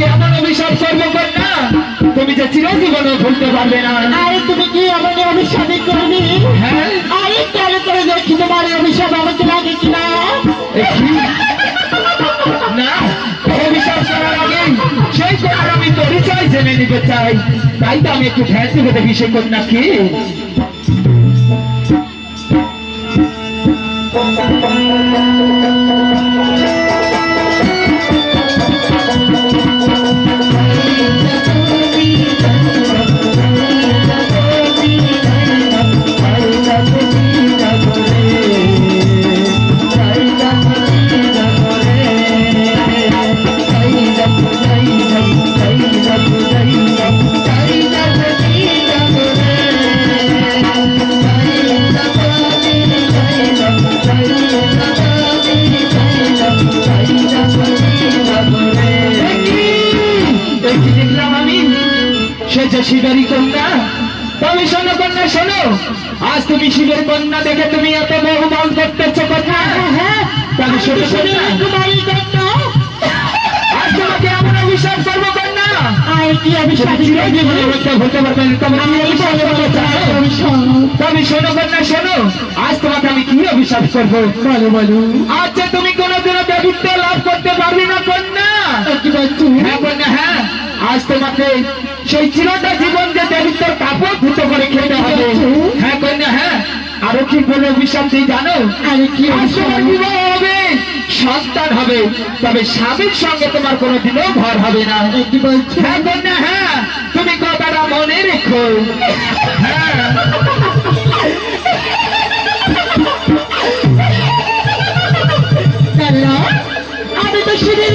তোমাকে এমন অভিশাপ করব না তুমি যে চিরজীবনে ভুলতে পারবে না। আরে তুমি কি আমাকে অভিশাপে করবি হ্যাঁ। আরে কেন করে দেখি তোমার অভিশাপ আমাকে লাগে কিনা। না? অভিশাপ করার আগে সেই কন্যার আমি পরিচয় জেনে নিতে চাই। তাই তো আমি একটু ধ্যান থেকে দেখি সেই কন্যা কি? দেখি দেখলাম আমি সে যে শিবেরই কন্যা। তবে শোনো কন্যা শোনো। আজ তুমি শিবের কন্যা দেখে তুমি এত বহুমান করতেছো কন্যা। হ্যাঁ শোনো কন্যা। আজ তোমাকে অভিশাপ করব কন্যা। শোনো কন্যা শোনো। আজ তোমাকে আমি কি অভিশাপ করব? বলো বলো। আজ তুমি কোনোদিনও দেবিত্ব লাভ করতে পারবে না কন্যা। হ্যাঁ কন্যা হ্যাঁ। আজ তোমাকে সেই চিরটা জীবন যে দেবিত্বর কাপড় ধুতো করে খেতে হবে। হ্যাঁ কন্যা হ্যাঁ। আরও কি বলে অভিশাপ দিয়ে জানো? আরে কি তোমার বিবাহ হবে সন্তান হবে। তবে স্বামীর সঙ্গে তোমার কোনো কোনোদিনও ঘর হবে না। কি বলছো? হ্যাঁ কন্যা হ্যাঁ। তুমি কথাটা মনে রেখো। হ্যাঁ। কেন আমি তো শিবির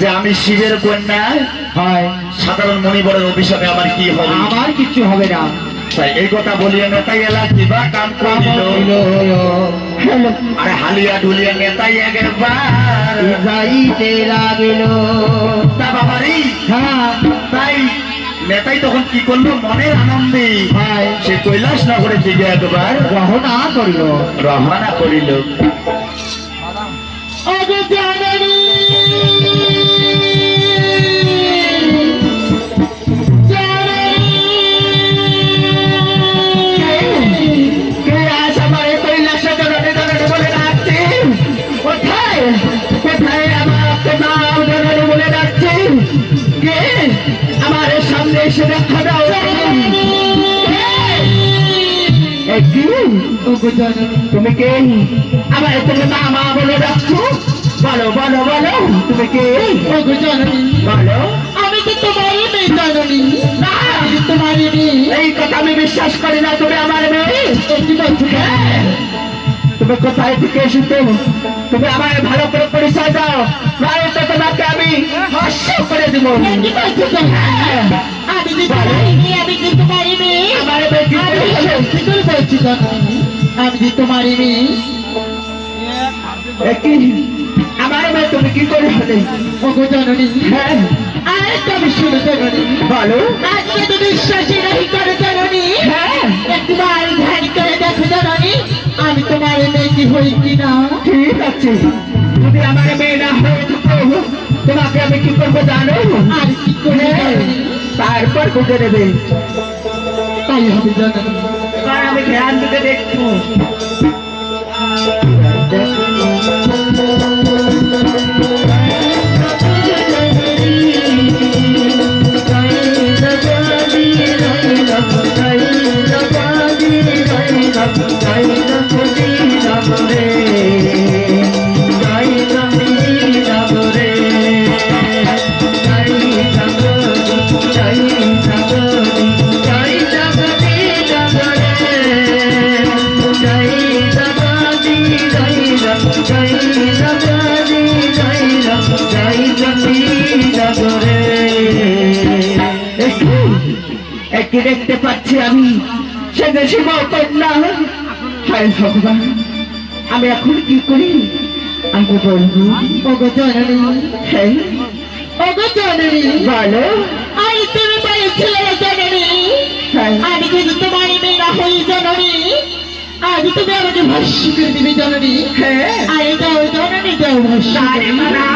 যে আমি শিবের কন্যা হয়। সাধারণ মণিবরের অভিশাপে আমার কি হবে? আমার কিছু হবে না। তাই এই কথা বলিয়ে নেতাই এলা কিবা কাম করিল। আরে হালিয়া ডুলিয়া নেতাই একবার। যাইতে লাগিল। তা বাবারি। হ্যাঁ। তাই নেতাই তখন কি করল? মনের আনন্দে। সে কৈলাস নগরে দিকে একবার। রহনা করিল। রওনা করিল। এসে দেখা দাও জননী তুমি কে? আমার তুমি মামা বলে ডাকছো? বলো বলো বলো। তুমি কে? বলো। আমি তো তোমারই মেয়ে জননী। না। তোমারই মেয়ে। এই কথা আমি বিশ্বাস করি না তুমি আমার মেয়ে। কি বলছো। হ্যাঁ। তুমি কোথায় থেকে এসেছ? তুমি আমার ভালো করে পরিচয় দাও। নয় তো তোমাকে আমি হস্য করে দিব। বলছো? আমি যে তোমারই আমি আমার বেটি বলছি আমি তুমি কি করে হলে? ওগো জননী। হ্যাঁ। আরেকটা আমি শুনে বলো। আজকে তো বিশ্বাসী রহি করে জননী। হ্যাঁ। একবার ধ্যান করে দেখো জননী আমি তোমার মেয়েটি হই কিনা। ঠিক আছে। যদি আমার মেয়ে না হয়ে তোমাকে আমি কি করব জানো? আর কি? তারপর বুঝে নেবে। তাই হবে জননী কারণ আমি ধ্যান দিতে দেখব। একটি দেখতে পাচ্ছি আমি। সে যে শিব কন্যা হায় ভগবান আমি এখন কি করি? আমি বলব ওগো জননী। হ্যাঁ ওগো জননী। বলো। আরে তুমি বলেছিলে জননী। হ্যাঁ আমি যদি তোমার মেয়ে না হই জননী আজ তুমি আমাকে ভস্য করে দিবে জননী। হ্যাঁ আরে দাও জননী করে। না